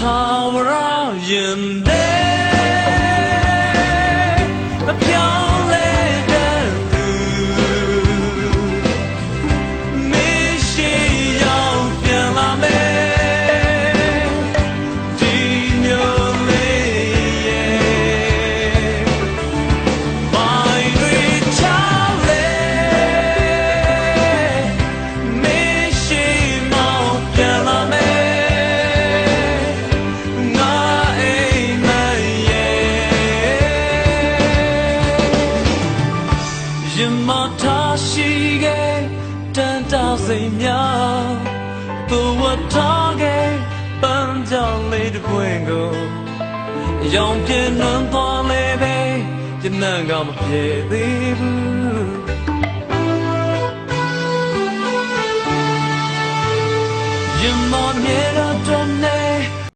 tower ยืนเด้ ရဲ့ရင်မထားရှိခဲ့တန်တောင်စိမ်များသူဝတ်ထားခဲ့ပန်းကြောင်လေးတစ်ပွင့်ကိုရောင်ပြင်းနှံသွားလေပဲကျနံကမပြေသေးဘူးရင်မမြဲတာ